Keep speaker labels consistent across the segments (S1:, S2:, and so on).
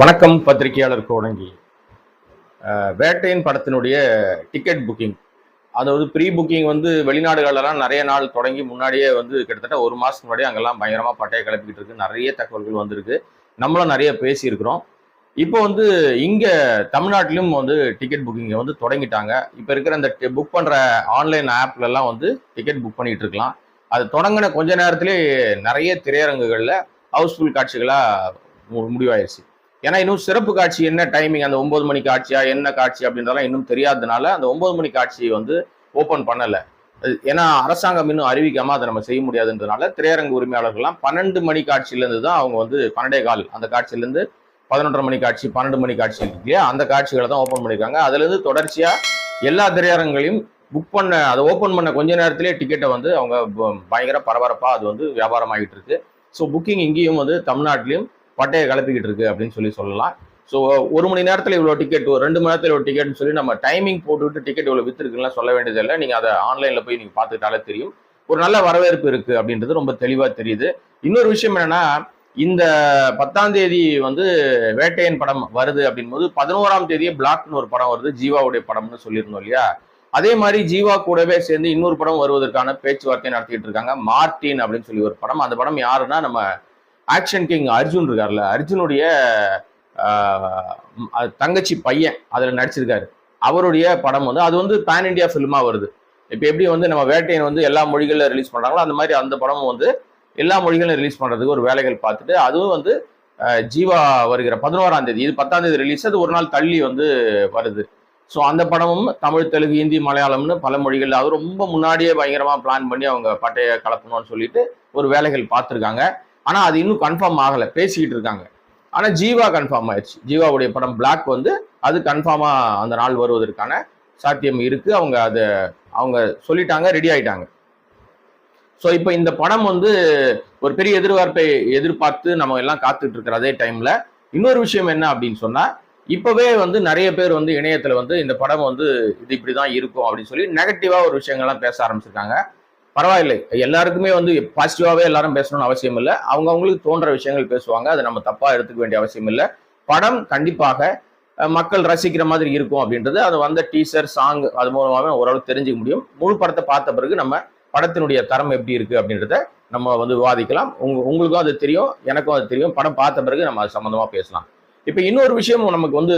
S1: வணக்கம் பத்திரிகையாளர் கோடங்கி வேட்டையின் படத்தினுடைய டிக்கெட் புக்கிங் அதாவது ப்ரீ புக்கிங் வந்து வெளிநாடுகளெல்லாம் நிறைய நாள் தொடங்கி முன்னாடியே வந்து கிட்டத்தட்ட ஒரு மாதத்துக்கு முன்னாடி அங்கெல்லாம் பயங்கரமாக பட்டையை கிளப்பிக்கிட்டு இருக்கு. நிறைய தகவல்கள் வந்திருக்கு. நம்மளும் நிறைய பேசியிருக்கிறோம். இப்போ வந்து இங்கே தமிழ்நாட்டிலும் வந்து டிக்கெட் புக்கிங்கை வந்து தொடங்கிட்டாங்க. இப்போ இருக்கிற அந்த புக் பண்ணுற ஆன்லைன் ஆப்லலாம் வந்து டிக்கெட் புக் பண்ணிகிட்டு இருக்கலாம். அது தொடங்கின கொஞ்ச நேரத்திலே நிறைய திரையரங்குகளில் ஹவுஸ்ஃபுல் காட்சிகளாக முடிவாயிருச்சு. ஏன்னா இன்னும் சிறப்பு காட்சி என்ன டைமிங் அந்த ஒன்பது மணி காட்சியா என்ன காட்சி அப்படின்றதெல்லாம் இன்னும் தெரியாததுனால அந்த ஒன்பது மணி காட்சியை வந்து ஓப்பன் பண்ணல. ஏன்னா அரசாங்கம் இன்னும் அறிவிக்காம அதை நம்ம செய்ய முடியாதுன்றதுனால திரையரங்கு உரிமையாளர்கள்லாம் பன்னெண்டு மணி காட்சியிலேருந்து தான் அவங்க வந்து பன்னெண்டே கால் அந்த காட்சியிலேருந்து பதினொன்றரை மணி காட்சி பன்னெண்டு மணி காட்சி இல்லையா? அந்த காட்சிகளை தான் ஓப்பன் பண்ணியிருக்காங்க. அதுலேருந்து தொடர்ச்சியாக எல்லா திரையரங்குகளையும் புக் பண்ண அதை ஓப்பன் பண்ண கொஞ்ச நேரத்திலே டிக்கெட்டை வந்து அவங்க பயங்கர பரபரப்பாக அது வந்து வியாபாரம் ஆகிட்டு இருக்கு. ஸோ புக்கிங் இங்கேயும் வந்து தமிழ்நாட்டிலையும் பட்டையை கலப்பிக்கிட்டு இருக்கு அப்படின்னு சொல்லி சொல்லலாம். ஸோ ஒரு மணி நேரத்தில் இவ்வளோ டிக்கெட் ஒரு ரெண்டு மணி நேரத்தில் இவ்வளோ டிக்கெட்னு சொல்லி நம்ம டைமிங் போட்டுவிட்டு டிக்கெட் இவ்வளோ வித்துருக்குலாம் சொல்ல வேண்டியதில்லை நீங்கள் அதை ஆன்லைனில் போய் நீங்கள் பார்த்துக்கிட்டாலே தெரியும். ஒரு நல்ல வரவேற்பு இருக்குது அப்படின்றது ரொம்ப தெளிவாக தெரியுது. இன்னொரு விஷயம் என்னென்னா இந்த பத்தாம் தேதி வந்து வேட்டையன் படம் வருது அப்படின்போது பதினோராம் தேதியே பிளாக்னு ஒரு படம் வருது ஜீவாவுடைய படம்னு சொல்லியிருந்தோம் இல்லையா? அதே மாதிரி ஜீவா கூடவே சேர்ந்து இன்னொரு படம் வருவதற்கான பேச்சுவார்த்தை நடத்திட்டு இருக்காங்க. மார்டின் அப்படின்னு சொல்லி ஒரு படம். அந்த படம் யாருன்னா நம்ம ஆக்ஷன் கிங் அர்ஜுன் இருக்கார்ல அர்ஜுனுடைய தங்கச்சி பையன் அதில் நடிச்சிருக்காரு. அவருடைய படம் வந்து அது வந்து பேன் இண்டியா ஃபிலிமாக வருது. இப்போ எப்படி வந்து நம்ம வேட்டையன் வந்து எல்லா மொழிகளில் ரிலீஸ் பண்ணுறாங்களோ அந்த மாதிரி அந்த படமும் வந்து எல்லா மொழிகளும் ரிலீஸ் பண்ணுறதுக்கு ஒரு வேலைகள் பார்த்துட்டு அதுவும் வந்து ஜீவா வருகிற பதினோராம் தேதி இது பத்தாம் தேதி ரிலீஸ் அது ஒரு நாள் தள்ளி வந்து வருது. ஸோ அந்த படமும் தமிழ் தெலுங்கு ஹிந்தி மலையாளம்னு பல மொழிகள் அது ரொம்ப முன்னாடியே பயங்கரமாக பிளான் பண்ணி அவங்க பட்டையை கலப்பணும்னு சொல்லிட்டு ஒரு வேலைகள் பார்த்துருக்காங்க. ஆனால் அது இன்னும் கன்ஃபார்ம் ஆகலை. பேசிக்கிட்டு இருக்காங்க. ஆனால் ஜீவா கன்ஃபார்ம் ஆயிடுச்சு. ஜீவாவுடைய படம் பிளாக் வந்து அது கன்ஃபார்மாக அந்த நாள் வருவதற்கான சாத்தியம் இருக்குது அவங்க அதை அவங்க சொல்லிட்டாங்க ரெடி ஆயிட்டாங்க. ஸோ இப்போ இந்த படம் வந்து ஒரு பெரிய எதிர்பார்ப்பை எதிர்பார்த்து நம்ம எல்லாம் காத்துட்டு இருக்கிற அதே டைமில் இன்னொரு விஷயம் என்ன அப்படின்னு சொன்னால் இப்போவே வந்து நிறைய பேர் வந்து இணையத்தில் வந்து இந்த படம் வந்து இது இப்படி தான் இருக்கும் அப்படின்னு சொல்லி நெகட்டிவாக ஒரு விஷயங்கள்லாம் பேச ஆரம்பிச்சிருக்காங்க. பரவாயில்லை. எல்லாருக்குமே வந்து பாசிட்டிவாகவே எல்லாரும் பேசணும்னு அவசியம் இல்லை. அவங்க அவங்களுக்கு தோன்ற விஷயங்கள் பேசுவாங்க. அதை நம்ம தப்பாக எடுத்துக்க வேண்டிய அவசியம் இல்லை. படம் கண்டிப்பாக மக்கள் ரசிக்கிற மாதிரி இருக்கும் அப்படின்றது. அது வந்த டீசர் சாங் அது மூலமாகவே ஓரளவு தெரிஞ்சுக்க முடியும். முழு படத்தை பார்த்த பிறகு நம்ம படத்தினுடைய தரம் எப்படி இருக்குது அப்படின்றத நம்ம வந்து விவாதிக்கலாம். உங்க உங்களுக்கும் அது தெரியும் எனக்கும் அது தெரியும். படம் பார்த்த பிறகு நம்ம அது சம்மந்தமாக பேசலாம். இப்போ இன்னொரு விஷயம் நமக்கு வந்து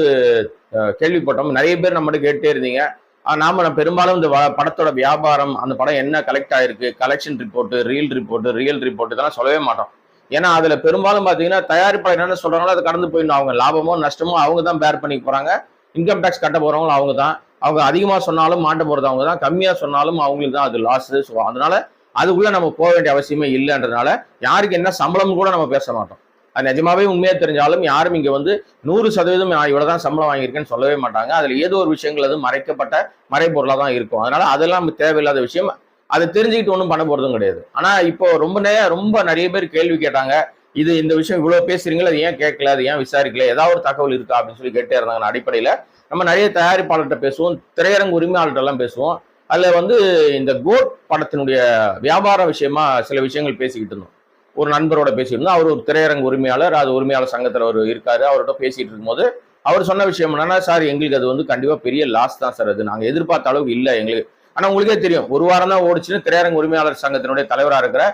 S1: கேள்விப்பட்டோம். நிறைய பேர் நம்மகிட்ட கேட்டே இருந்தீங்க. நாம நான் பெரும்பாலும் இந்த வ- படத்தோட வியாபாரம் அந்த படம் என்ன கலெக்ட் ஆயிருக்கு collection report reel report real report இதெல்லாம் சொல்லவே மாட்டோம். ஏன்னா அதுல பெரும்பாலும் பாத்தீங்கன்னா தயாரிப்பாளர் என்ன சொல்றாங்களோ அதை கடந்து போயிடணும். அவங்க லாபமோ நஷ்டமோ அவங்க தான் பேர் பண்ணி போறாங்க. இன்கம் டேக்ஸ் கட்ட போறவங்களும் அவங்க தான். அவங்க அதிகமா சொன்னாலும் மாட்ட போறது அவங்க தான். கம்மியா சொன்னாலும் அவங்களுக்கு தான் அது லாஸ் ஸோ அதனால அதுக்குள்ள நம்ம போக வேண்டிய அவசியமே இல்லைன்றதுனால யாருக்கு என்ன சம்பளம் கூட நம்ம பேச மாட்டோம். அது நிஜமாவே உண்மையாக தெரிஞ்சாலும் யாரும் இங்கே வந்து நூறு சதவீதம் நான் இவ்வளவுதான் சம்பளம் வாங்கியிருக்கேன்னு சொல்லவே மாட்டாங்க. அதில் ஏதோ ஒரு விஷயங்கள் அது மறைக்கப்பட்ட மறைபொருளாக தான் இருக்கும். அதனால அதெல்லாம் தேவையில்லாத விஷயம். அதை தெரிஞ்சுக்கிட்டு ஒன்றும் பண்ண போகிறதும் கிடையாது. ஆனால் இப்போ ரொம்ப நேரம் ரொம்ப நிறைய பேர் கேள்வி கேட்டாங்க இது இந்த விஷயம் இவ்வளோ பேசுறீங்களா? அது ஏன் கேட்கல? அது ஏன் விசாரிக்கல? ஏதாவது ஒரு தகவல் இருக்கா? அப்படின்னு சொல்லி கேட்டே இருந்தாங்க அடிப்படையில் நம்ம நிறைய தயாரிப்பாளர்கிட்ட பேசுவோம் திரையரங்கு உரிமையாளர்கிட்டலாம் பேசுவோம். அதில் வந்து இந்த கோட் படத்தினுடைய வியாபார விஷயமா சில விஷயங்கள் பேசிக்கிட்டு இருந்தோம். ஒரு நண்பரோட பேசியிருந்தோம். அவர் ஒரு திரையரங்கு உரிமையாளர் அது உரிமையாளர் சங்கத்தில் அவர் இருக்காரு. அவர்கிட்ட பேசிட்டு இருக்கும்போது அவர் சொன்ன விஷயம் என்னன்னா சார் எங்களுக்கு அது வந்து கண்டிப்பாக பெரிய லாஸ் தான் சார் அது. நாங்கள் எதிர்பார்த்த அளவுக்கு இல்லை எங்களுக்கு. ஆனால் உங்களுக்கே தெரியும். ஒரு வாரம் தான் ஓடிச்சுன்னு திரையரங்கு உரிமையாளர் சங்கத்தினுடைய தலைவராக இருக்கிற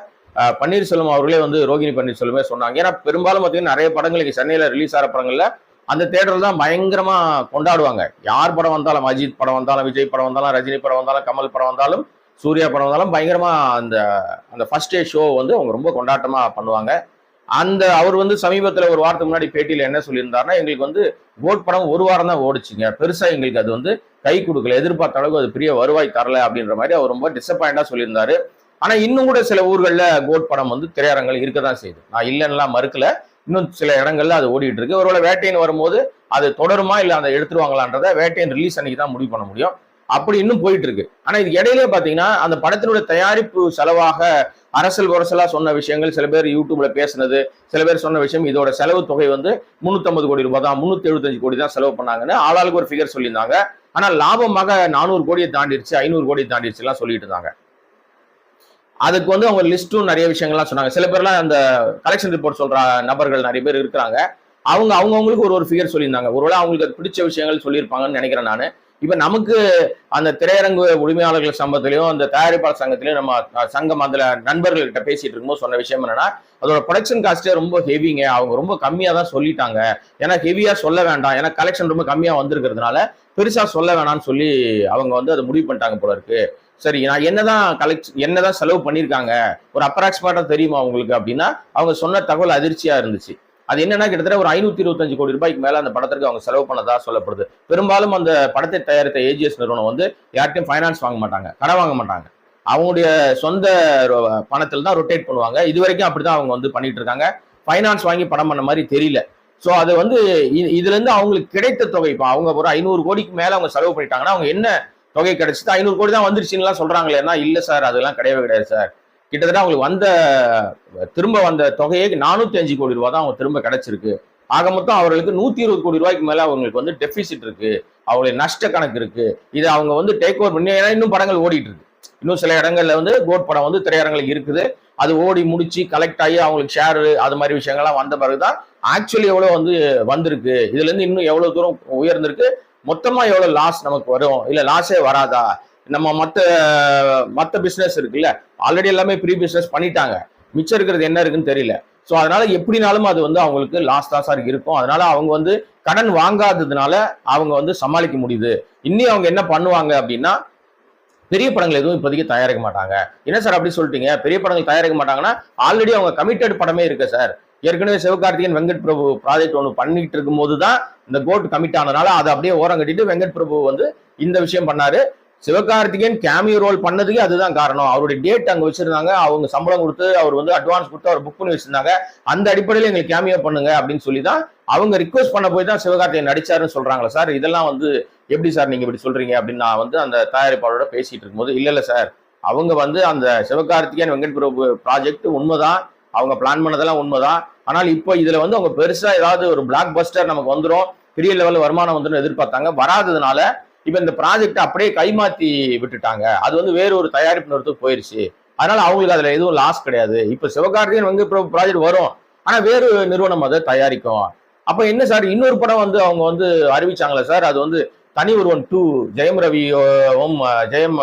S1: பன்னீர்செல்வம் அவர்களே வந்து ரோகிணி பன்னீர்செல்வமே சொன்னாங்க. ஏன்னா பெரும்பாலும் பார்த்தீங்கன்னா நிறைய படங்கள் சென்னையில் ரிலீஸ் ஆகிற படங்களில் அந்த தேட்டரில் தான் பயங்கரமாக கொண்டாடுவாங்க. யார் படம் வந்தாலும் அஜித் படம் வந்தாலும் விஜய் படம் வந்தாலும் ரஜினி படம் வந்தாலும் கமல் படம் வந்தாலும் சூர்யா படம் வந்தாலும் பயங்கரமாக அந்த அந்த ஃபர்ஸ்ட் டே ஷோ வந்து அவங்க ரொம்ப கொண்டாட்டமாக பண்ணுவாங்க. அந்த அவர் வந்து சமீபத்தில் ஒரு வாரத்துக்கு முன்னாடி பேட்டியில் என்ன சொல்லியிருந்தாருன்னா எங்களுக்கு வந்து கோட் படம் ஒரு வாரம் தான் ஓடிச்சுங்க. பெருசாக எங்களுக்கு அது வந்து கை கொடுக்கல எதிர்பார்த்த அளவுக்கு அது பெரிய வருவாய் தரல அப்படின்ற மாதிரி அவர் ரொம்ப டிசப்பாயிண்டாக சொல்லியிருந்தாரு. ஆனால் இன்னும் கூட சில ஊர்களில் கோட் படம் வந்து திரையரங்கள் இருக்க தான் செய்யுது. நான் இல்லைன்னா மறுக்கல. இன்னும் சில இடங்கள்ல அது ஓடிட்டு இருக்கு. ஒருவேளை வேட்டையின் வரும்போது அது தொடருமா இல்லை அந்த எடுத்துருவாங்களான்றத வேட்டையின் ரிலீஸ் அன்னைக்கு தான் முடிவு பண்ண முடியும். அப்படி இன்னும் போயிட்டு இருக்கு ஆனா இது இடையிலே பாத்தீங்கன்னா அந்த படத்தினுடைய தயாரிப்பு செலவாக அரசல் உரசலா சொன்ன விஷயங்கள் சில பேர் யூடியூப்ல பேசுனது சில பேர் சொன்ன விஷயம் இதோட செலவு தொகை வந்து 350 கோடி ரூபாய் தான் முன்னூத்தி எழுபத்தஞ்சு கோடி தான் செலவு பண்ணாங்கன்னு ஆளாளுக்கு ஒரு ஃபிகர் சொல்லியிருந்தாங்க. ஆனா லாபமாக நானூறு கோடியை தாண்டிடுச்சு ஐநூறு கோடியை தாண்டிடுச்சு எல்லாம் சொல்லிட்டு இருந்தாங்க. அதுக்கு வந்து அவங்க லிஸ்ட்டும் நிறைய விஷயங்கள்லாம் சொன்னாங்க. சில பேர்லாம் அந்த கலெக்ஷன் ரிப்போர்ட் சொல்ற நபர்கள் நிறைய பேர் இருக்கிறாங்க. அவங்க அவங்கவுங்களுக்கு ஒரு ஒரு ஃபிகர் சொல்லியிருந்தாங்க. ஒருவேளை அவங்களுக்கு அது பிடிச்ச விஷயங்கள் சொல்லியிருப்பாங்கன்னு நினைக்கிறேன் நான். இப்ப நமக்கு அந்த திரையரங்கு உரிமையாளர்கள் சம்பத்திலையும் அந்த தயாரிப்பாளர் சங்கத்திலையும் நம்ம சங்கம் அதுல நண்பர்கள்கிட்ட பேசிட்டு இருக்கும்போது சொன்ன விஷயம் என்னன்னா அதோட ப்ரொடக்ஷன் காஸ்டே ரொம்ப ஹெவிங்க அவங்க ரொம்ப கம்மியா தான் சொல்லிட்டாங்க. ஏன்னா ஹெவியா சொல்ல வேண்டாம். ஏன்னா கலெக்ஷன் ரொம்ப கம்மியா வந்திருக்கிறதுனால பெருசா சொல்ல வேணாம்னு சொல்லி அவங்க வந்து அதை முடிவு பண்ணிட்டாங்க போல இருக்கு. சரி நான் என்னதான் கலெக்ட் என்னதான் செலவு பண்ணியிருக்காங்க? ஒரு அப்ராக்சிமேட்டா தெரியுமா அவங்களுக்கு அப்படின்னா அவங்க சொன்ன தகவல் அதிர்ச்சியா இருந்துச்சு. அது என்னன்னா கிட்டத்தட்ட ஒரு ஐநூத்தி இருபத்தஞ்சு கோடி ரூபாய்க்கு மேல அந்த படத்திற்கு அவங்க செலவு பண்ணதா சொல்லப்படுது. பெரும்பாலும் அந்த படத்தை தயாரித்த ஏஜிஎஸ் நிறுவனம் வந்து யார்ட்டையும் ஃபைனான்ஸ் வாங்க மாட்டாங்க கடன் வாங்க மாட்டாங்க. அவங்களுடைய சொந்த பணத்தில் தான் ரொட்டேட் பண்ணுவாங்க. இது வரைக்கும் அப்படிதான் அவங்க வந்து பண்ணிட்டு இருக்காங்க. ஃபைனான்ஸ் வாங்கி படம் பண்ண மாதிரி தெரியல. ஸோ அது வந்து இதுலேருந்து அவங்களுக்கு கிடைத்த தொகை இப்போ அவங்க ஒரு ஐநூறு கோடிக்கு மேலே அவங்க செலவு பண்ணிட்டாங்கன்னா அவங்க என்ன தொகை கிடைச்சிது? ஐநூறு கோடி தான் வந்துருச்சுன்னுலாம் சொல்றாங்களேன்னா இல்லை சார் அதெல்லாம் கிடையவே கிடையாது சார். கிட்டத்தட்ட அவங்களுக்கு வந்த திரும்ப வந்த தொகையே நானூத்தி அஞ்சு கோடி ரூபாய் தான் அவங்க திரும்ப கிடைச்சிருக்கு. ஆக மொத்தம் அவர்களுக்கு நூத்தி இருபது கோடி ரூபாய்க்கு மேல அவங்களுக்கு வந்து டெபிசிட் இருக்கு. அவங்களுடைய நஷ்ட கணக்கு இருக்கு. இது அவங்க வந்து டேக் ஓவர் பண்ணி இன்னும் படங்கள் ஓடிட்டு இருக்கு. இன்னும் சில இடங்கள்ல வந்து கோட் படம் வந்து திரையரங்களுக்கு இருக்குது. அது ஓடி முடிச்சு கலெக்ட் ஆகி அவங்களுக்கு ஷேர் அது மாதிரி விஷயங்கள்லாம் வந்த பிறகுதான் ஆக்சுவலி எவ்வளவு வந்து வந்திருக்கு. இதுல இருந்து இன்னும் எவ்வளவு தூரம் உயர்ந்திருக்கு? மொத்தமா எவ்வளவு லாஸ் நமக்கு வரும்? இல்ல லாஸே வராதா? நம்ம மற்ற மற்ற பிஸ்னஸ் இருக்குல்ல ஆல்ரெடி எல்லாமே ப்ரீ பிஸ்னஸ் பண்ணிட்டாங்க. மிச்சம் இருக்கிறது என்ன இருக்குன்னு தெரியல. ஸோ அதனால எப்படினாலும் அது வந்து அவங்களுக்கு லாஸ் சார் இருக்கும். அதனால அவங்க வந்து கடன் வாங்காததுனால அவங்க வந்து சமாளிக்க முடியுது. இன்னும் அவங்க என்ன பண்ணுவாங்க அப்படின்னா பெரிய படங்கள் எதுவும் இப்போதைக்கு தயாரிக்க மாட்டாங்க. என்ன சார் அப்படி சொல்லிட்டீங்க? பெரிய படங்கள் தயாரிக்க மாட்டாங்கன்னா ஆல்ரெடி அவங்க கமிட்டட் படமே இருக்கு சார் ஏற்கனவே சிவகார்த்திகேயன் வெங்கட் பிரபு ப்ராஜெக்ட் ஒன்று பண்ணிட்டு இருக்கும்போது தான் இந்த கோட் கமிட் ஆனதுனால அதை அப்படியே ஓரம் கட்டிட்டு வெங்கட் பிரபு வந்து இந்த விஷயம் பண்ணாரு. சிவகார்த்திகேயன் கேமியோ ரோல் பண்ணதுக்கு அதுதான் காரணம். அவருடைய டேட் அங்கே வச்சிருந்தாங்க. அவங்க சம்பளம் கொடுத்து அவர் வந்து அட்வான்ஸ் கொடுத்து அவர் புக் பண்ணி வச்சிருந்தாங்க. அந்த அடிப்படையில் எங்களுக்கு கேமியோ பண்ணுங்க அப்படின்னு சொல்லி தான் அவங்க ரிக்வஸ்ட் பண்ண போய் தான் சிவகார்த்திகேயன் நடிச்சாருன்னு சொல்றாங்களா சார். இதெல்லாம் வந்து எப்படி சார் நீங்க இப்படி சொல்றீங்க அப்படின்னு நான் வந்து அந்த தயாரிப்பாளரோட பேசிட்டு இருக்கும்போது இல்ல இல்ல சார். அவங்க வந்து அந்த சிவகார்த்திகேயன் வெங்கட் பிரபு ப்ராஜெக்ட் உண்மைதான். அவங்க பிளான் பண்ணதெல்லாம் உண்மைதான். ஆனால் இப்போ இதுல வந்து அவங்க பெருசா ஏதாவது ஒரு பிளாக் பஸ்டர் நமக்கு வந்துடும் பெரிய லெவலில் வருமானம் வந்துடும் எதிர்பார்த்தாங்க. வராததுனால இப்ப இந்த ப்ராஜெக்ட் அப்படியே கைமாத்தி விட்டுட்டாங்க. அது வந்து வேற ஒரு தயாரிப்பு நிறுவனத்துக்கு போயிருச்சு. அதனால அவங்களுக்கு அதுல எதுவும் லாஸ் கிடையாது. இப்ப சிவகார்த்திகன் வந்து ப்ராஜெக்ட் வரும். ஆனா வேறு நிறுவனம் அதை தயாரிக்கும். அப்ப என்ன சார்? இன்னொரு படம் வந்து அவங்க வந்து அறிவிச்சாங்களே சார். அது வந்து தனி ஒருவன் டூ ஜெயம் ரவியும் ஜெயம்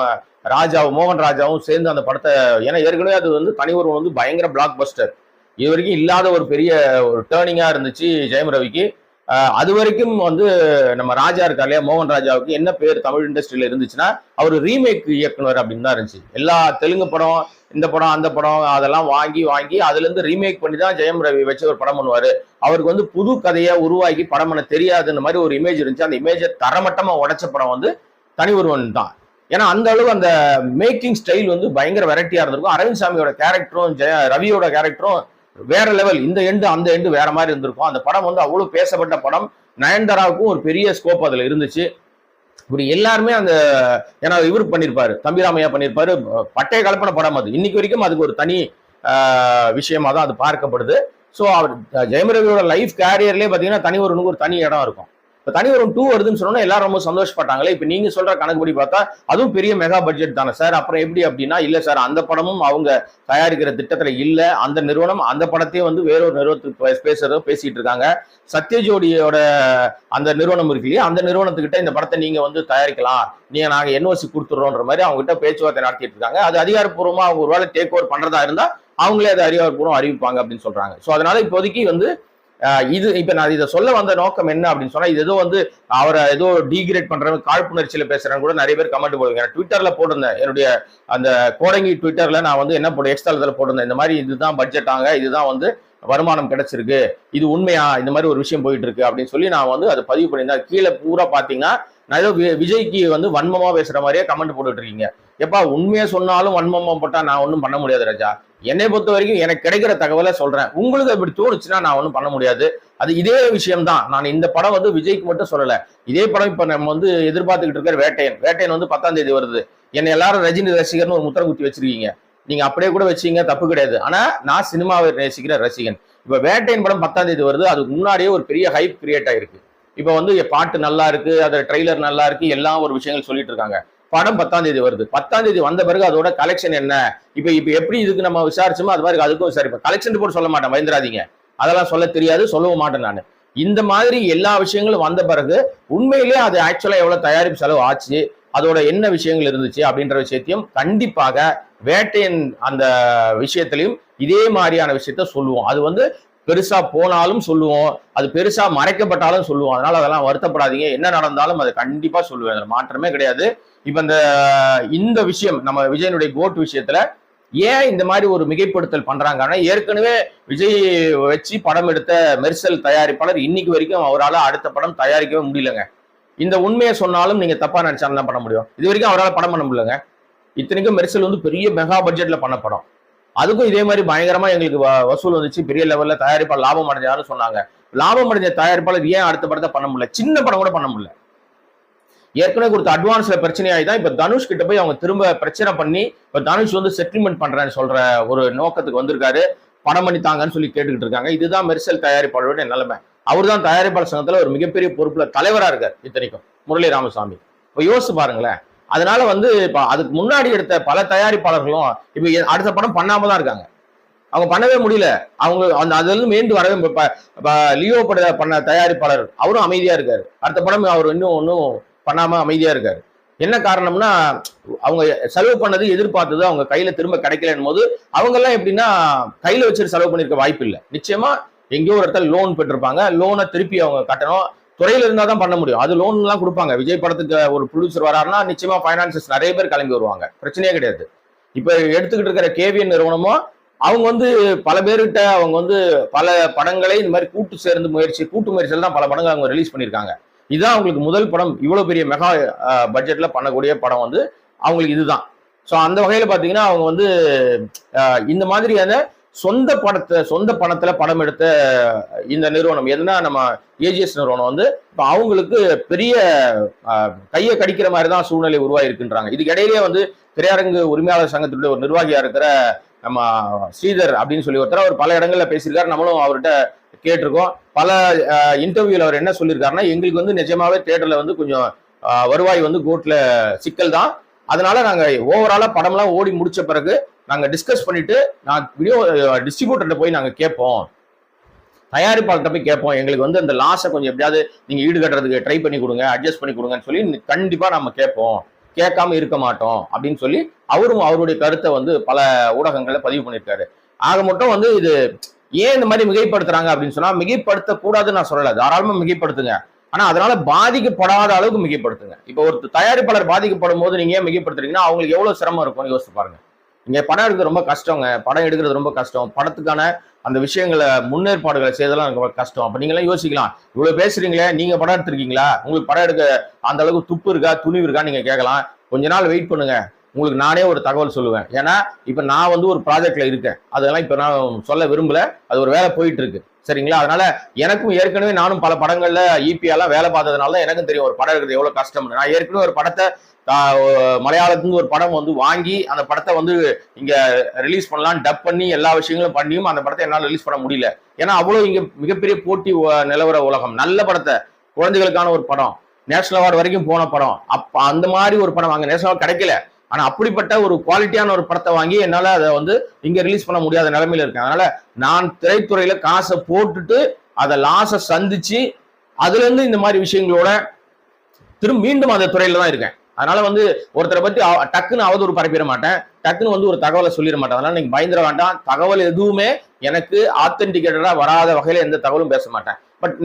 S1: ராஜாவும் மோகன் ராஜாவும் சேர்ந்து அந்த படத்தை ஏன்னா ஏற்கனவே அது வந்து தனி ஒருவன் வந்து பயங்கர பிளாக் பஸ்டர் இது வரைக்கும் இல்லாத ஒரு பெரிய ஒரு டேர்னிங்கா இருந்துச்சு ஜெயம் ரவிக்கு. அது வரைக்கும் வந்து நம்ம ராஜா இருக்கா இல்லையா மோகன் ராஜாவுக்கு என்ன பேர் தமிழ் இண்டஸ்ட்ரியில இருந்துச்சுன்னா அவர் ரீமேக் இயக்குனர் அப்படின்னு தான் இருந்துச்சு. எல்லா தெலுங்கு படம் இந்த படம் அந்த படம் அதெல்லாம் வாங்கி வாங்கி அதுல இருந்து ரீமேக் பண்ணி தான் ஜெயம் ரவி வச்சு ஒரு படம் பண்ணுவாரு. அவருக்கு வந்து புது கதையை உருவாக்கி படம் பண்ண தெரியாதுன்ற மாதிரி ஒரு இமேஜ் இருந்துச்சு. அந்த இமேஜை தரமட்டமா உடைச்ச படம் வந்து தனி ஒருவன் தான். ஏன்னா அந்த அளவு அந்த மேக்கிங் ஸ்டைல் வந்து பயங்கர வெரைட்டியா இருந்திருக்கும். அரவிந்த் சாமியோட கேரக்டரும் ஜெய ரவியோட கேரக்டரும் வேற லெவல் இந்த எண்டு அந்த எண்டு வேற மாதிரி இருந்திருக்கும். அந்த படம் வந்து அவ்வளவு பேசப்பட்ட படம். நயன்தாராவுக்கும் ஒரு பெரிய ஸ்கோப் அதுல இருந்துச்சு. இப்படி எல்லாருமே அந்த ஏன்னா இவர் பண்ணியிருப்பாரு தம்பிராமையா பண்ணியிருப்பாரு பட்டய கலப்பன படம் அது. இன்னைக்கு வரைக்கும் அதுக்கு ஒரு தனி விஷயமா தான் அது பார்க்கப்படுது. ஸோ அவர் ஜெயம் ரவியோட லைஃப் கேரியர்லேயே பார்த்தீங்கன்னா தனி ஒரு தனி இடம் இருக்கும். இப்போ தனி வரும் டூ வருதுன்னு சொன்னோன்னா எல்லாரும் ரொம்ப சந்தோஷப்பட்டாங்களே. இப்போ நீங்க சொல்ற கணக்குப்படி பார்த்தா அதுவும் பெரிய மெகா பட்ஜெட் தானே. சார் அப்புறம் எப்படி அப்படின்னா இல்ல சார் அந்த படமும் அவங்க தயாரிக்கிற திட்டத்துல இல்ல. அந்த நிறுவனம் அந்த படத்தையும் வந்து வேறொரு நிறுவனத்துக்கு பே- பேசுறதோ பேசிட்டு இருக்காங்க. சத்யஜோடியோட அந்த நிறுவனம் இருக்கு இல்லையா? அந்த நிறுவனத்துக்கிட்ட இந்த படத்தை நீங்க வந்து தயாரிக்கலாம். நீங்க நாங்க என்ஓசி கொடுத்துறோன்ற மாதிரி அவங்க கிட்ட பேச்சுவார்த்தை நடத்திட்டு இருக்காங்க. அது அதிகாரப்பூர்வமா அவங்க ஒருவேளை டேக் ஓவர் பண்றதா இருந்தா அவங்களே அதை அதிகாரப்பூர்வம் அறிவிப்பாங்க அப்படின்னு சொல்றாங்க. ஸோ அதனால இப்போதைக்கு வந்து இது இப்ப நான் இதை சொல்ல வந்த நோக்கம் என்ன அப்படின்னு சொன்னா இது ஏதோ வந்து அவரை ஏதோ டீக்ரேட் பண்றவங்க காழ்ப்புணர்ச்சியில பேசுறேன்னு கூட நிறைய பேர் கமெண்ட் போடுங்க ட்விட்டர்ல போட்டிருந்தேன். என்னுடைய அந்த கோடங்கி ட்விட்டர்ல நான் வந்து என்ன போட எக்ஸ்ட்ரா இதில் போட்டிருந்தேன். இந்த மாதிரி இதுதான் பட்ஜெட் ஆங்க இதுதான் வந்து வருமானம் கிடைச்சிருக்கு இது உண்மையா இந்த மாதிரி ஒரு விஷயம் போயிட்டு இருக்கு அப்படின்னு சொல்லி நான் வந்து அதை பதிவு பண்ணியிருந்தேன். கீழே பூரா பாத்தீங்கன்னா நான் ஏதோ விஜய்க்கு வந்து வன்மமா பேசுற மாதிரியே கமெண்ட் போட்டுட்டு இருக்கீங்க. எப்பா உண்மையை சொன்னாலும் வன்மம் போட்டா நான் ஒன்றும் பண்ண முடியாது ராஜா. என்னை பொறுத்த வரைக்கும் எனக்கு கிடைக்கிற தகவலை சொல்றேன். உங்களுக்கு அப்படி தோணுச்சுன்னா நான் ஒன்றும் பண்ண முடியாது. அது இதே விஷயம் தான் நான் இந்த படம் வந்து விஜய்க்கு மட்டும் சொல்லலை. இதே படம் இப்போ நம்ம வந்து எதிர்பார்த்துக்கிட்டு இருக்கிற வேட்டையன். வேட்டையன் வந்து பத்தாம் தேதி வருது. என்னை எல்லாரும் ரஜினி ரசிகர்னு ஒரு முத்திரை குத்தி வச்சிருக்கீங்க. நீங்க அப்படியே கூட வச்சீங்க தப்பு கிடையாது. ஆனா நான் சினிமாவை ரசிக்கிற ரசிகன். இப்போ வேட்டையன் படம் பத்தாம் தேதி வருது. அதுக்கு முன்னாடியே ஒரு பெரிய ஹைப் கிரியேட் ஆயிருக்கு. இப்போ வந்து பாட்டு நல்லா இருக்கு அதோட ட்ரெய்லர் நல்லா இருக்கு எல்லாம் ஒரு விஷயங்கள் சொல்லிட்டு இருக்காங்க. படம் பத்தாம் தேதி வருது. பத்தாம் தேதி வந்த பிறகு அதோட கலெக்ஷன் என்ன? இப்ப இப்ப எப்படி இதுக்கு நம்ம விசாரிச்சோமோ அது மாதிரி அதுக்கும் விசாரிப்பேன் கலெக்ஷன் ரிப்போர்ட் சொல்ல மாட்டேன் பயந்துராதிங்க அதெல்லாம் சொல்ல தெரியாது சொல்லவும் மாட்டேன் நான். இந்த மாதிரி எல்லா விஷயங்களும் வந்த பிறகு உண்மையிலேயே அது ஆக்சுவலா எவ்வளவு தயாரிப்பு செலவு ஆச்சு அதோட என்ன விஷயங்கள் இருந்துச்சு அப்படின்ற விஷயத்தையும் கண்டிப்பாக வேட்டையின் அந்த விஷயத்திலையும் இதே மாதிரியான விஷயத்த சொல்லுவோம். அது வந்து பெருசா போனாலும் சொல்லுவோம் அது பெருசா மறைக்கப்பட்டாலும் சொல்லுவோம். அதனால அதெல்லாம் வருத்தப்படாதீங்க. என்ன நடந்தாலும் அதை கண்டிப்பா சொல்லுவேன். அதுல மாற்றமே கிடையாது. இப்ப இந்த இந்த விஷயம் நம்ம விஜயனுடைய கோட் விஷயத்துல ஏன் இந்த மாதிரி ஒரு மிகைப்படுத்தல் பண்றாங்கன்னா ஏற்கனவே விஜய் வச்சு படம் எடுத்த மெர்சல் தயாரிப்பாளர் இன்னைக்கு வரைக்கும் அவரால் அடுத்த படம் தயாரிக்கவே முடியலங்க. இந்த உண்மையை சொன்னாலும் நீங்க தப்பா நினைச்சாலும் தான் பண்ண முடியும். இது வரைக்கும் அவரால் படம் பண்ண முடியலங்க. இத்தனைக்கும் மெர்சல் வந்து பெரிய மெகா பட்ஜெட்ல பண்ண படம். அதுக்கும் இதே மாதிரி பயங்கரமா எங்களுக்கு வசூல் வந்துச்சு. பெரிய லெவல்ல தயாரிப்பாளர் லாபம் அடைஞ்சாலும் சொன்னாங்க. லாபம் அடைஞ்ச தயாரிப்பாளர் ஏன் அடுத்த படத்தை பண்ண முடியல? சின்ன படம் கூட பண்ண முடியல. ஏற்கனவே கொடுத்த அட்வான்ஸ்ல பிரச்சனையாகி தான் இப்ப தனுஷ் கிட்ட போய் அவங்க திரும்ப பிரச்சனை பண்ணி இப்ப தனுஷ் வந்து செட்டில்மெண்ட் பண்றேன்னு சொல்ற ஒரு நோக்கத்துக்கு வந்திருக்காரு. பணம் பண்ணி தாங்கன்னு சொல்லி கேட்டுக்கிட்டு இருக்காங்க. இதுதான் மெர்சல் தயாரிப்பாளருடைய நிலைமை. அவர் தான் தயாரிப்பாளர் சங்கத்துல ஒரு மிகப்பெரிய பொறுப்புல தலைவரா இருக்கார் இத்தனைக்கும். முரளி ராமசாமி. இப்ப யோசிச்சு பாருங்களேன். அதனால வந்து இப்ப அதுக்கு முன்னாடி எடுத்த பல தயாரிப்பாளர்களும் இப்ப எ- அடுத்த படம் பண்ணாம தான் இருக்காங்க. அவங்க பண்ணவே முடியல. அவங்க அந்த அதுல மீண்டு வரவே லியோ பட பண்ண தயாரிப்பாளர். அவரும் அமைதியா இருக்காரு. அடுத்த படம் அவர் இன்னும் ஒன்றும் பண்ணாம அமைதியா இருக்காரு. என்ன காரணம்னா அவங்க செலவு பண்ணது எதிர்பார்த்தது அவங்க கையில திரும்ப கிடைக்கலன்னும் போது அவங்க எல்லாம் எப்படின்னா கையில வச்சுட்டு செலவு பண்ணிருக்க வாய்ப்பு இல்லை. நிச்சயமா எங்கேயோ ஒரு இடத்துல லோன் பெற்றிருப்பாங்க. லோனை திருப்பி அவங்க கட்டணும். துறையில இருந்தா தான் பண்ண முடியும். அது லோன் எல்லாம் கொடுப்பாங்க. விஜய் படத்துக்கு ஒரு ப்ரொடியூசர் வராருன்னா நிச்சயமா ஃபைனான்சஸ் நிறைய பேர் கிளம்பி வருவாங்க. பிரச்சனையே கிடையாது. இப்ப எடுத்துக்கிட்டு இருக்கிற கேவிஎன் நிறுவனமும் அவங்க வந்து பல பேர்கிட்ட அவங்க வந்து பல படங்களை இந்த மாதிரி கூட்டு சேர்ந்து முயற்சி கூட்டு முயற்சியில் தான் பல படங்கள் அவங்க ரிலீஸ் பண்ணியிருக்காங்க. இதுதான் அவங்களுக்கு முதல் படம். இவ்வளவு பெரிய மெகா பட்ஜெட்ல பண்ணக்கூடிய படம் வந்து அவங்களுக்கு இதுதான். ஸோ அந்த வகையில பாத்தீங்கன்னா அவங்க வந்து இந்த மாதிரியான சொந்த படத்தை சொந்த பணத்துல படம் எடுத்த இந்த நிறுவனம் எதுனா நம்ம ஏஜிஎஸ் நிறுவனம் வந்து இப்போ அவங்களுக்கு பெரிய கையை கடிக்கிற மாதிரி தான் சூழ்நிலை உருவாயிருக்குன்றாங்க இதுக்கு இடையிலேயே வந்து திரையரங்கு உரிமையாளர் சங்கத்தினுடைய ஒரு நிர்வாகியா இருக்கிற நம்ம ஸ்ரீதர் அப்படின்னு சொல்லி ஒருத்தர் அவர் பல இடங்கள்ல பேசியிருக்காரு. நம்மளும் அவர்கிட்ட கேட்டிருக்கோம். பல இன்டர்வியூல அவர் என்ன சொல்லியிருக்காருன்னா எங்களுக்கு வந்து நிஜமாவே தேட்டர்ல வந்து கொஞ்சம் வருவாய் வந்து கோட்ல சிக்கல் தான். அதனால நாங்க ஓவராலா படம்லாம் ஓடி முடிச்ச பிறகு நாங்க டிஸ்கஸ் பண்ணிட்டு நான் வீடியோ டிஸ்ட்ரிபியூட்டர்கிட்ட போய் நாங்க கேட்போம். தயாரிப்பாளர்கிட்ட போய் கேட்போம். எங்களுக்கு வந்து அந்த லாஸை கொஞ்சம் எப்படியாவது நீங்க ஈடுகட்டுறதுக்கு ட்ரை பண்ணி கொடுங்க அட்ஜஸ்ட் பண்ணி கொடுங்கன்னு சொல்லி கண்டிப்பா நம்ம கேட்போம். கேட்காம இருக்க மாட்டோம் அப்படின்னு சொல்லி அவரும் அவருடைய கருத்தை வந்து பல ஊடகங்களில் பதிவு பண்ணியிருக்காரு. ஆக மட்டும் வந்து இது ஏன் இந்த மாதிரி மிகைப்படுத்துறாங்க அப்படின்னு சொன்னா மிகைப்படுத்த கூடாதுன்னு நான் சொல்லல. தாராளமா மிகைப்படுத்துங்க. ஆனா அதனால பாதிக்கப்படாத அளவுக்கு மிகைப்படுத்துங்க. இப்போ ஒரு தயாரிப்பாளர் பாதிக்கப்படும் போது நீங்க ஏன் மிகைப்படுத்துறீங்கன்னா அவங்களுக்கு எவ்வளவு சிரமம் இருக்கும்னு யோசிச்சு பாருங்க. இங்க படம் எடுக்கிறது ரொம்ப கஷ்டங்க. படம் எடுக்கிறது ரொம்ப கஷ்டம். படத்துக்கான அந்த விஷயங்களை முன்னேற்பாடுகளை செய்யறதெல்லாம் ரொம்ப கஷ்டம். அப்ப நீங்க எல்லாம் யோசிக்கலாம். இவ்வளவு பேசுறீங்களே நீங்க படம் எடுத்திருக்கீங்களா? உங்களுக்கு படம் எடுக்க அந்த அளவுக்கு துப்பு இருக்கா துணிவு இருக்கா நீங்க கேட்கலாம். கொஞ்ச நாள் வெயிட் பண்ணுங்க. உங்களுக்கு நானே ஒரு தகவல் சொல்லுவேன். ஏன்னா இப்போ நான் வந்து ஒரு ப்ராஜெக்ட்ல இருக்கேன். அதெல்லாம் இப்போ நான் சொல்ல விரும்பல. அது ஒரு வேலை போயிட்டு இருக்கு சரிங்களா? அதனால எனக்கும் ஏற்கனவே நானும் பல படங்கள்ல இபி வேலை பார்த்ததுனால தான் எனக்கும் தெரியும் ஒரு படம் இருக்கிறது எவ்வளோ கஷ்டம் நான் ஏற்கனவே ஒரு படத்தை மலையாளத்துக்கு ஒரு படம் வந்து வாங்கி அந்த படத்தை வந்து இங்க ரிலீஸ் பண்ணலாம் டப் பண்ணி எல்லா விஷயங்களும் பண்ணியும் அந்த படத்தை என்னால் ரிலீஸ் பண்ண முடியல. ஏன்னா அவ்வளோ இங்க மிகப்பெரிய போட்டி நிலவர உலகம். நல்ல படத்தை குழந்தைகளுக்கான ஒரு படம். நேஷனல் அவார்டு வரைக்கும் போன படம். அப்ப அந்த மாதிரி ஒரு படம் அங்கே நேஷனல் அவார்டு கிடைக்கல. ஆனா அப்படிப்பட்ட ஒரு குவாலிட்டியான ஒரு படத்தை வாங்கி என்னால அதை வந்து இங்க ரிலீஸ் பண்ண முடியாத நிலைமையில இருக்கேன். அதனால நான் திரைத்துறையில காசை போட்டுட்டு அதை லாஸை சந்திச்சு அதுல இருந்து இந்த மாதிரி விஷயங்களோட திரும்ப மீண்டும் அந்த துறையில தான் இருக்கேன். அதனால வந்து ஒருத்தரை பத்தி டக்குன்னு அவதூறு பரப்பிட மாட்டேன். டக்குன்னு வந்து ஒரு தகவலை சொல்லிட மாட்டேன். அதனால நீங்க பயந்துட வேண்டாம். தகவல் எதுவுமே எனக்கு ஆத்தென்டிகேட்டடா வராத வகையில எந்த தகவலும் பேச மாட்டேன். பட்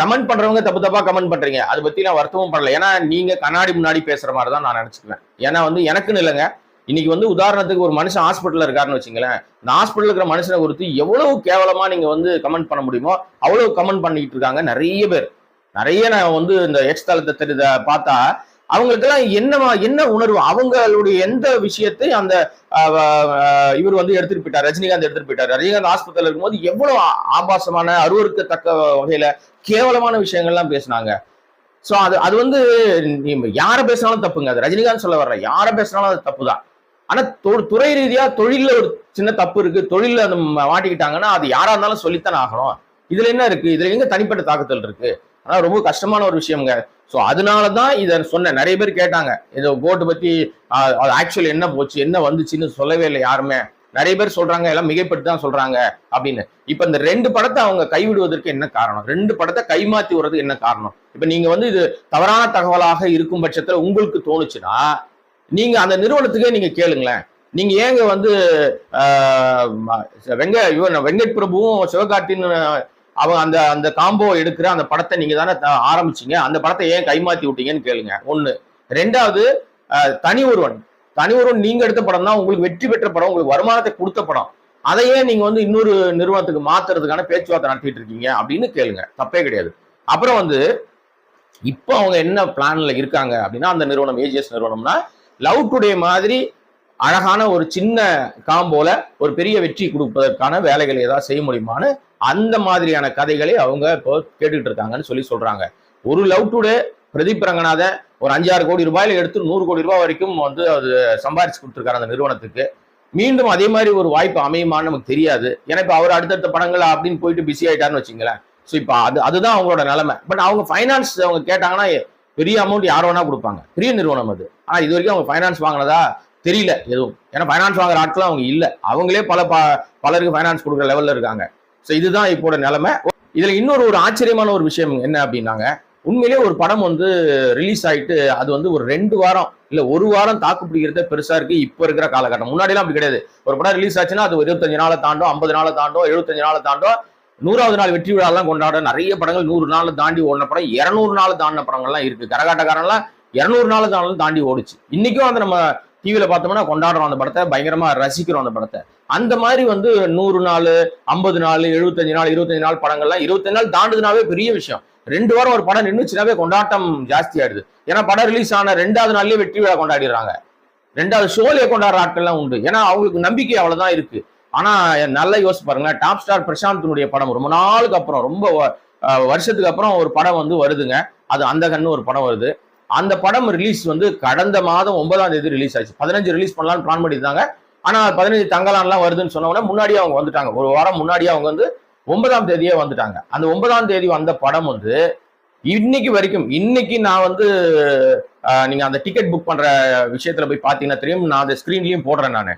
S1: கமெண்ட் uh, பண்றவங்க தப்பு தப்பா கமெண்ட் பண்றீங்க. அதை பத்தி நான் வருத்தமும் பண்ணல ஏன்னா நீங்க கண்ணாடி முன்னாடி பேசுற மாதிரி தான் நான் நினைச்சுக்கிறேன் ஏன்னா வந்து எனக்குன்னு இல்லைங்க. இன்னைக்கு வந்து உதாரணத்துக்கு ஒரு மனுஷன் ஹாஸ்பிட்டலில் இருக்காருன்னு வச்சுங்களேன் இந்த ஹாஸ்பிட்டல் இருக்கிற மனுஷனை குறித்து எவ்வளவு கேவலமா நீங்க வந்து கமெண்ட் பண்ண முடியுமோ அவ்வளவு கமெண்ட் பண்ணிட்டு இருக்காங்க நிறைய பேர். நிறைய நான் வந்து இந்த எக்ஸ் தளத்தை தெரித பார்த்தா அவங்களுக்கெல்லாம் என்னமா என்ன உணர்வு? அவங்களுடைய எந்த விஷயத்தை அந்த இவர் வந்து எடுத்துட்டு போயிட்டார்? ரஜினிகாந்த் எடுத்துட்டு போயிட்டார். ரஜினிகாந்த் ஆஸ்பத்திரியில் இருக்கும்போது எவ்வளவு ஆபாசமான அருவருக்கத்தக்க வகையில கேவலமான விஷயங்கள்லாம் பேசினாங்க. ஸோ அது அது வந்து நீ யாரை பேசினாலும் தப்புங்க. அது ரஜினிகாந்த் சொல்ல வர்ற யாரை பேசினாலும் அது தப்பு தான் ஆனால் தொ- துறை ரீதியாக தொழிலில் ஒரு சின்ன தப்பு இருக்கு. தொழிலில் அந்த மாட்டிக்கிட்டாங்கன்னா அது யாராக இருந்தாலும் சொல்லித்தானே ஆகணும். இதுல என்ன இருக்கு? இதுல எங்க தனிப்பட்ட தாக்குதல் இருக்கு? ஆனால் ரொம்ப கஷ்டமான ஒரு விஷயம்ங்க. அதனால தான் இதை சொன்னேன். நிறைய பேர் கேட்டாங்க இதை கோர்ட்டு பற்றி அது ஆக்சுவல் என்ன போச்சு? என்ன வந்துச்சுன்னு சொல்லவே இல்லை யாருமே. நிறைய பேர் சொல்றாங்க எல்லாம் மிகைப்பட்டு தான் சொல்றாங்க அப்படின்னு. இப்ப இந்த ரெண்டு படத்தை அவங்க கைவிடுவதற்கு என்ன காரணம்? ரெண்டு படத்தை கைமாத்தி வர்றதுக்கு என்ன காரணம்? இப்ப நீங்க வந்து இது தவறான தகவலாக இருக்கும் பட்சத்துல உங்களுக்கு தோணுச்சுன்னா நீங்க அந்த நிறுவனத்துக்கே நீங்க கேளுங்களேன். நீங்க ஏங்க வந்து வெங்க இவன் வெங்கட் பிரபுவும் சிவகார்த்தின்னு அவன் அந்த அந்த காம்போ எடுக்கிற அந்த படத்தை நீங்க தானே த- ஆரம்பிச்சீங்க. அந்த படத்தை ஏன் கைமாத்தி விட்டீங்கன்னு கேளுங்க. ஒண்ணு. ரெண்டாவது தனி ஒருவன். தனி ஒருவன் நீங்க எடுத்த படம் தான் உங்களுக்கு வெற்றி பெற்ற படம் உங்களுக்கு வருமானத்தை கொடுத்த படம். அதையே நீங்க வந்து இன்னொரு நிறுவனத்துக்கு மாத்துறதுக்கான பேச்சுவார்த்தை நடத்திட்டு இருக்கீங்க அப்படின்னு கேளுங்க. தப்பே கிடையாது. அப்புறம் வந்து இப்போ அவங்க என்ன பிளான்ல இருக்காங்க அப்படின்னா அந்த நிறுவனம் ஏஜிஎஸ் நிறுவனம்னா லவ் டுடே மாதிரி அழகான ஒரு சின்ன காம்போல ஒரு பெரிய வெற்றி கொடுப்பதற்கான வேலைகள் ஏதாவது செய்ய முடியுமான்னு அந்த மாதிரியான கதைகளை அவங்க இப்போ கேட்டுக்கிட்டு இருக்காங்கன்னு சொல்லி சொல்றாங்க. ஒரு லவ் டுடே பிரதீப் ரங்கநாத ஒரு அஞ்சாறு கோடி ரூபாயில எடுத்து நூறு கோடி ரூபாய் வரைக்கும் வந்து அது சம்பாரிச்சு கொடுத்துருக்காரு அந்த நிறுவனத்துக்கு. மீண்டும் அதே மாதிரி ஒரு வாய்ப்பு அமையுமான்னு நமக்கு தெரியாது. ஏன்னா இப்போ அவர் அடுத்தடுத்த படங்கள் அப்படின்னு போயிட்டு பிஸி ஆயிட்டாருன்னு வச்சுங்களேன். ஸோ இப்போ அது அதுதான் அவங்களோட நிலைமை. பட் அவங்க ஃபைனான்ஸ் அவங்க கேட்டாங்கன்னா பெரிய அமௌண்ட் யார் வேணா கொடுப்பாங்க. பெரிய நிறுவனம் அது. ஆனால் இது வரைக்கும் அவங்க ஃபைனான்ஸ் வாங்கினதா தெரியல எதுவும். ஏன்னா ஃபைனான்ஸ் வாங்குற ஆட்களும் அவங்க இல்ல. அவங்களே பல ப- பலருக்கு ஃபைனான்ஸ் கொடுக்குற லெவல்ல இருக்காங்க. ஸோ இதுதான் இப்போட நிலைமை. இதுல இன்னொரு ஒரு ஆச்சரியமான ஒரு விஷயம் என்ன அப்படின்னாங்க உண்மையிலே ஒரு படம் வந்து ரிலீஸ் ஆயிட்டு அது வந்து ஒரு ரெண்டு வாரம் இல்ல ஒரு வாரம் தாக்கு பிடிக்கிறதே பெருசா இருக்கு இப்ப இருக்கிற காலகட்டம். முன்னாடிலாம் அப்படி கிடையாது. ஒரு படம் ரிலீஸ் ஆச்சுன்னா அது இருபத்தஞ்சு நாளை தாண்டும் ஐம்பது நாளை தாண்டும் எழுபத்தஞ்சு நாளை தாண்டும். நூறாவது நாள் வெற்றி விழாலாம் கொண்டாட நிறைய படங்கள் நூறு நாள் தாண்டி ஓடின படம் இரநூறு நாள் தாண்டின படங்கள்லாம் இருக்கு. கரகாட்டக்காரன்லாம் இரநூறு நாள் தாண்டும் தாண்டி ஓடிச்சு. இன்னைக்கும் வந்து நம்ம டிவியில பார்த்தோம்னா கொண்டாடுறோம் அந்த படத்தை பயங்கரமா ரசிக்கிறோம் அந்த படத்தை. அந்த மாதிரி வந்து நூறு நாள் ஐம்பது நாள் எழுபத்தஞ்சு நாள் இருபத்தஞ்சு நாள் படங்கள்லாம் இருபத்தஞ்சு நாள் தாண்டுதுனாவே பெரிய விஷயம். ரெண்டு வாரம் ஒரு படம் நின்றுச்சுனாவே கொண்டாட்டம் ஜாஸ்தி ஆயிடுது. ஏன்னா படம் ரிலீஸ் ஆன ரெண்டாவது நாள்லயே வெற்றி விழா கொண்டாடிடுறாங்க. ரெண்டாவது ஷோலே கொண்டாடுற ஆட்கள்லாம் உண்டு. ஏன்னா அவங்களுக்கு நம்பிக்கை அவ்வளவுதான் இருக்கு. ஆனா நல்லா யோசிச்சு பாருங்களேன் டாப் ஸ்டார் பிரசாந்தினுடைய படம் ரொம்ப நாளுக்கு அப்புறம் ரொம்ப வருஷத்துக்கு அப்புறம் ஒரு படம் வந்து வருதுங்க. அது அந்த கண்ணு ஒரு படம் வருது. அந்த படம் ரிலீஸ் வந்து கடந்த மாதம் ஒன்பதாம் தேதி ரிலீஸ் ஆச்சு பதினஞ்சு ரிலீஸ் பண்ணலாம்னு பிளான் பண்ணியிருந்தாங்க. ஆனால் பதினஞ்சு தங்கலான்லாம் வருதுன்னு சொன்ன உடனே முன்னாடியே அவங்க வந்துட்டாங்க. ஒரு வாரம் முன்னாடியே அவங்க வந்து ஒன்பதாம் தேதியே வந்துட்டாங்க. அந்த ஒன்பதாம் தேதி வந்த படம் வந்து இன்னைக்கு வரைக்கும் இன்னைக்கு நான் வந்து நீங்கள் அந்த டிக்கெட் புக் பண்ணுற விஷயத்தில் போய் பார்த்தீங்கன்னா தெரியும். நான் அந்த ஸ்க்ரீன்லேயும் போடுறேன் நான்.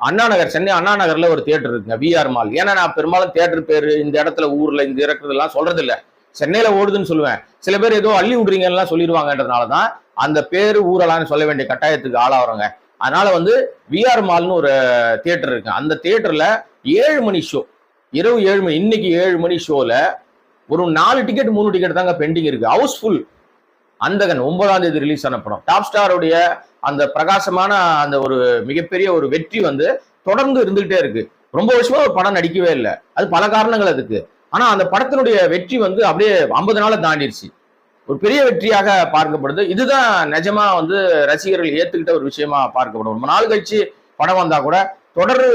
S1: அண்ணா நகர் சென்னை அண்ணா நகரில் ஒரு தியேட்டர் இருக்குங்க விஆர் மால் ஏன்னா நான் பெரும்பாலும் தியேட்டர் பேர் இந்த இடத்துல ஊரில் இந்த இருக்கிறதெல்லாம் சொல்றது இல்லை சென்னையில ஓடுதுன்னு சொல்லுவேன். சில பேர் ஏதோ அள்ளி விடுறீங்கலாம் சொல்லிடுவாங்கன்றதுனால தான் அந்த பேரு ஊரலான்னு சொல்ல வேண்டிய கட்டாயத்துக்கு ஆளாகிறோங்க அதனால வந்து விஆர் மால்னு ஒரு தியேட்டர் இருக்கு. அந்த தியேட்டர்ல ஏழு மணி ஷோ இரவு ஏழு மணி இன்னைக்கு ஏழு மணி ஷோல ஒரு நாலு டிக்கெட் மூணு டிக்கெட் தாங்க பெண்டிங் இருக்கு. ஹவுஸ்ஃபுல் அந்தகன் ஒன்பதாம் தேதி ரிலீஸ் ஆன படம். டாப் ஸ்டாருடைய அந்த பிரகாசமான அந்த ஒரு மிகப்பெரிய ஒரு வெற்றி வந்து தொடர்ந்து இருந்துகிட்டே இருக்கு. ரொம்ப வருஷமா ஒரு படம் நடிக்கவே இல்லை. அது பல காரணங்கள் அதுக்கு. ஆனா அந்த படத்தினுடைய வெற்றி வந்து அப்படியே ஐம்பது நாளை தாண்டிடுச்சு ஒரு பெரிய வெற்றியாக பார்க்கப்படுது. இதுதான் நிஜமா வந்து ரசிகர்கள் ஏத்துக்கிட்ட ஒரு விஷயமா பார்க்கப்படும். ரொம்ப நாள் கழிச்சு படம் வந்தா கூட தொடர்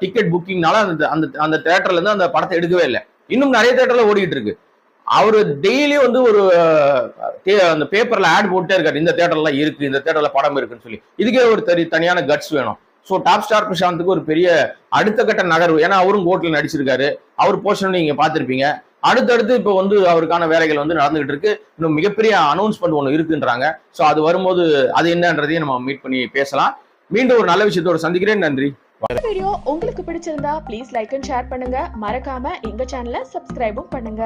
S1: டிக்கெட் புக்கிங்னால அந்த அந்த அந்த தேட்டர்ல இருந்து அந்த படத்தை எடுக்கவே இல்லை. இன்னும் நிறைய தேட்டர்ல ஓடிக்கிட்டு இருக்கு. அவர் டெய்லி வந்து ஒரு அந்த பேப்பர்ல ஆட் போட்டே இருக்காரு. இந்த தேட்டர்ல இருக்கு இந்த தேட்டர்ல படம் இருக்குன்னு சொல்லி. இதுக்கே ஒரு தனி தனியான கட்ஸ் வேணும். ஸோ டாப் ஸ்டார் பிரசாந்துக்கு ஒரு பெரிய அடுத்த கட்ட நகர்வு. ஏன்னா அவரும் கோட்ல நடிச்சிருக்காரு. அவர் போர்ஷன் நீங்க பார்த்துருப்பீங்க. அடுத்தடுத்து இப்போ வந்து அவருக்கான வேலைகள் வந்து நடந்துகிட்டு இருக்கு. இன்னும் மிகப்பெரிய அனௌன்ஸ்மெண்ட் ஒன்று இருக்குன்றாங்க. ஸோ அது வரும்போது அது என்னன்றதையும் நம்ம மீட் பண்ணி பேசலாம். மீண்டும் ஒரு நல்ல விஷயத்தோட சந்திக்கிறேன். நன்றி.
S2: வீடியோ உங்களுக்கு பிடிச்சிருந்தா ப்ளீஸ் லைக் அண்ட் ஷேர் பண்ணுங்க. மறக்காம எங்க சேனலை சப்ஸ்கிரைபும் பண்ணுங்க.